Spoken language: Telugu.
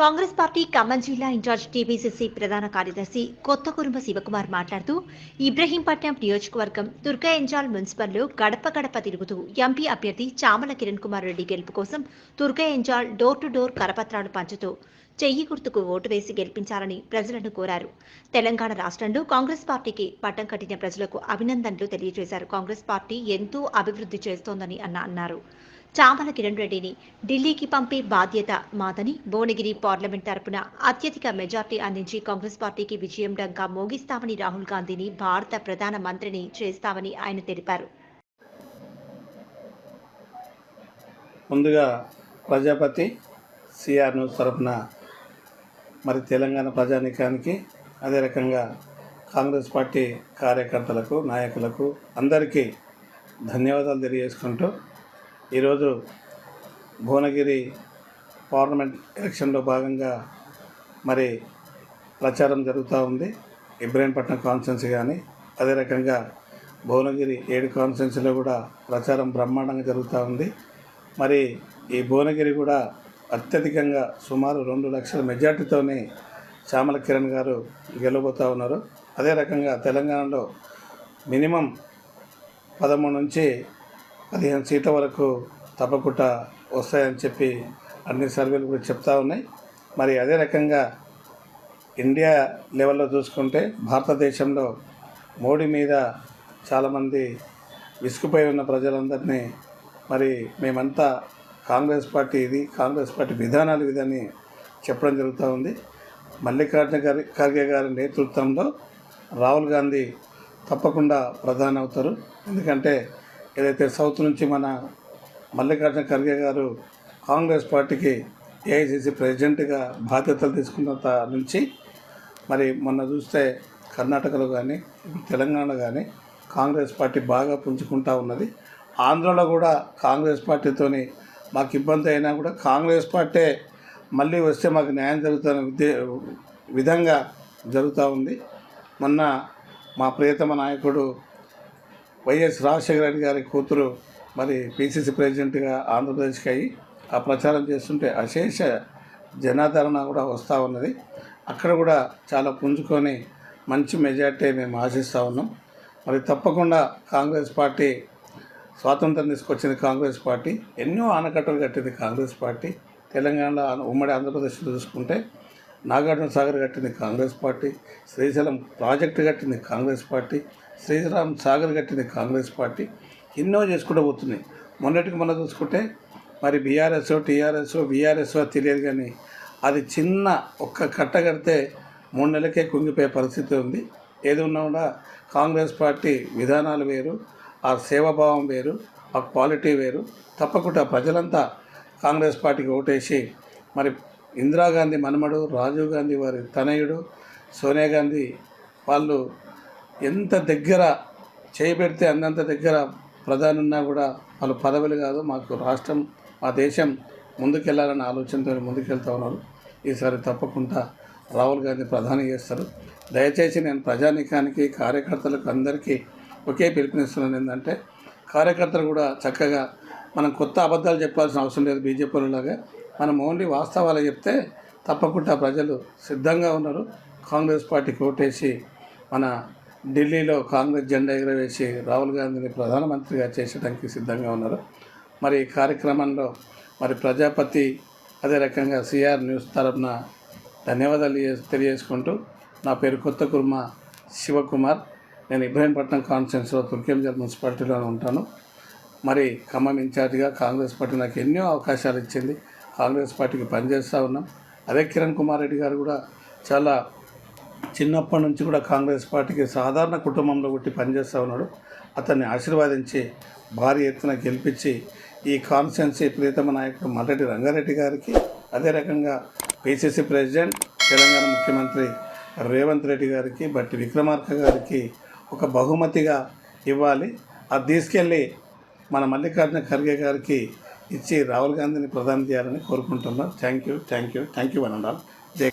కాంగ్రెస్ పార్టీ ఖమ్మం జిల్లా ఇన్ఛార్జ్ టీపీసీసీ ప్రధాన కార్యదర్శి కొత్త కురుంబ శివకుమార్ మాట్లాడుతూ ఇబ్రహీంపట్నం నియోజకవర్గం దుర్గా ఎంజాల్ మున్సిపల్లో గడప గడప తిరుగుతూ ఎంపీ అభ్యర్థి చామల కిరణ్ కుమార్ రెడ్డి గెలుపు కోసం దుర్గా ఎంజాల్ డోర్ టు డోర్ కరపత్రాలు పంచుతూ చెయ్యి గుర్తుకు ఓటు వేసి గెలిపించాలని ప్రజలను కోరారు. తెలంగాణ రాష్ట్రంలో కాంగ్రెస్ పార్టీకి పట్టం కట్టిన ప్రజలకు అభినందనలు తెలియజేశారు. కాంగ్రెస్ పార్టీ ఎంతో అభివృద్ధి చేస్తోందని అన్న అన్నారు. చామల కిరణ్ రెడ్డిని ఢిల్లీకి పంపే బాధ్యత మాదని భువనగిరి పార్లమెంట్ తరపున అత్యధిక మెజార్టీ అందించి కాంగ్రెస్ పార్టీకి విజయం డంగా మోగిస్తామని రాహుల్ గాంధీని భారత ప్రధాన మంత్రిని చేస్తామని ఆయన తెలిపారు. ముందుగా ప్రజాపతి సిఆర్ న్యూస్ తరఫున మరి తెలంగాణ ప్రజానీకానికి అదే రకంగా కాంగ్రెస్ పార్టీ కార్యకర్తలకు నాయకులకు అందరికీ ధన్యవాదాలు తెలియజేసుకుంటూ ఈరోజు భువనగిరి పార్లమెంట్ ఎలక్షన్లో భాగంగా మరి ప్రచారం జరుగుతూ ఉంది. ఇబ్రాహీంపట్నం కాన్స్టిట్యున్సీ కానీ అదే రకంగా భువనగిరి ఏడు కాన్స్టిట్యున్సీలో కూడా ప్రచారం బ్రహ్మాండంగా జరుగుతూ ఉంది. మరి ఈ భువనగిరి కూడా అత్యధికంగా సుమారు రెండు లక్షల మెజార్టీతోనే శ్యామల కిరణ్ గారు గెలవబోతూ ఉన్నారు. అదే రకంగా తెలంగాణలో మినిమం పదమూడు నుంచి పదిహేను సీట్ల వరకు తప్పకుండా వస్తాయని చెప్పి అన్ని సర్వేలు కూడా చెప్తా ఉన్నాయి. మరి అదే రకంగా ఇండియా లెవెల్లో చూసుకుంటే భారతదేశంలో మోడీ మీద చాలామంది విసుగుపై ఉన్న ప్రజలందరినీ మరి మేమంతా కాంగ్రెస్ పార్టీ ఇది కాంగ్రెస్ పార్టీ విధానాలు ఇదని చెప్పడం జరుగుతూ ఉంది. మల్లికార్జున గారి ఖర్గే గారి నేతృత్వంలో రాహుల్ గాంధీ తప్పకుండా ప్రధాని అవుతారు ఎందుకంటే ఏదైతే సౌత్ నుంచి మన మల్లికార్జున ఖర్గే గారు కాంగ్రెస్ పార్టీకి ఏఐసిసి ప్రెసిడెంట్గా బాధ్యతలు తీసుకున్న నుంచి మరి మొన్న చూస్తే కర్ణాటకలో కానీ తెలంగాణ కానీ కాంగ్రెస్ పార్టీ బాగా పుంజుకుంటా ఉన్నది. ఆంధ్రలో కూడా కాంగ్రెస్ పార్టీతోని మాకు ఇబ్బంది అయినా కూడా కాంగ్రెస్ పార్టీ మళ్ళీ వస్తే మాకు న్యాయం జరుగుతున్న విధంగా జరుగుతూ ఉంది. మొన్న మా ప్రియతమ నాయకుడు వైఎస్ రాజశేఖర రెడ్డి గారి కూతురు మరి పిసిసి ప్రెసిడెంట్గా ఆంధ్రప్రదేశ్కి అయ్యి ఆ ప్రచారం చేస్తుంటే అశేష జనాదరణ కూడా వస్తూ ఉన్నది. అక్కడ కూడా చాలా పుంజుకొని మంచి మెజార్టీ మేము ఆశిస్తూ ఉన్నాం. మరి తప్పకుండా కాంగ్రెస్ పార్టీ స్వాతంత్రం తీసుకొచ్చింది కాంగ్రెస్ పార్టీ ఎన్నో ఆనకట్టలు కట్టింది కాంగ్రెస్ పార్టీ తెలంగాణలో ఉమ్మడి ఆంధ్రప్రదేశ్లో చూసుకుంటే నాగార్జున సాగర్ కట్టింది కాంగ్రెస్ పార్టీ శ్రీశైలం ప్రాజెక్టు కట్టింది కాంగ్రెస్ పార్టీ శ్రీరామ్ సాగర్ కట్టింది కాంగ్రెస్ పార్టీ ఎన్నో చేసుకుంటూ పోతున్నాయి. మొన్నటికి మనం చూసుకుంటే మరి బీఆర్ఎస్ టీఆర్ఎస్ బీఆర్ఎస్ తెలియదు కానీ అది చిన్న ఒక్క కట్ట కడితే మూడు నెలలకే కుంగిపోయే పరిస్థితి ఉంది. ఏది ఉన్నా కూడా కాంగ్రెస్ పార్టీ విధానాలు వేరు ఆ సేవాభావం వేరు ఆ క్వాలిటీ వేరు. తప్పకుండా ప్రజలంతా కాంగ్రెస్ పార్టీకి ఓటేసి మరి ఇందిరాగాంధీ మనమడు రాజీవ్ గాంధీ వారి తనయుడు సోనియా గాంధీ వాళ్ళు ఎంత దగ్గర చేయబెడితే అందంత దగ్గర ప్రధాని ఉన్నా కూడా వాళ్ళు పదవులు కాదు మాకు రాష్ట్రం మా దేశం ముందుకెళ్ళాలన్న ఆలోచనతో ముందుకెళ్తా ఉన్నారు. ఈసారి తప్పకుండా రాహుల్ గాంధీ ప్రధాని చేస్తారు. దయచేసి నేను ప్రజానీకానికి కార్యకర్తలకు అందరికీ ఒకే పిలుపునిస్తున్నాను ఏంటంటే కార్యకర్తలు కూడా చక్కగా మనం కొత్త అబద్ధాలు చెప్పాల్సిన అవసరం లేదు బీజేపీలాగా మనం ఓన్లీ వాస్తవాలు చెప్తే తప్పకుండా ప్రజలు సిద్ధంగా ఉన్నారు. కాంగ్రెస్ పార్టీకి ఓటేసి మన ఢిల్లీలో కాంగ్రెస్ జెండా ఎగురవేసి రాహుల్ గాంధీని ప్రధానమంత్రిగా చేసడానికి సిద్ధంగా ఉన్నారు. మరి ఈ కార్యక్రమంలో మరి ప్రజాపతి అదే రకంగా సిఆర్ న్యూస్ తరఫున ధన్యవాదాలు తెలియజేసుకుంటూ నా పేరు కొత్త కుర్మ శివకుమార్. నేను ఇబ్రాహీంపట్నం కాన్స్టిట్యున్సీలో తుర్కేంజల్ మున్సిపాలిటీలో ఉంటాను. మరి ఖమ్మం ఇన్ఛార్జిగా కాంగ్రెస్ పార్టీ నాకు ఎన్నో అవకాశాలు ఇచ్చింది. కాంగ్రెస్ పార్టీకి పనిచేస్తూ ఉన్నాం. అదే కిరణ్ కుమార్ రెడ్డి గారు కూడా చాలా చిన్నప్పటి నుంచి కూడా కాంగ్రెస్ పార్టీకి సాధారణ కుటుంబంలో పుట్టి పనిచేస్తూ ఉన్నాడు. అతన్ని ఆశీర్వాదించి భారీ ఎత్తున గెలిపించి ఈ కాన్స్టెన్సీ ప్రియతమ నాయకుడు మల్లెడ్డి రంగారెడ్డి గారికి అదే రకంగా పిసిసి ప్రెసిడెంట్ తెలంగాణ ముఖ్యమంత్రి రేవంత్ రెడ్డి గారికి బట్టి విక్రమార్క గారికి ఒక బహుమతిగా ఇవ్వాలి. అది తీసుకెళ్ళి మన మల్లికార్జున ఖర్గే గారికి ఇచ్చి రాహుల్ గాంధీని ప్రదానం చేయాలని కోరుకుంటున్నాం. Thank you thank you thank you అనండాల్ జై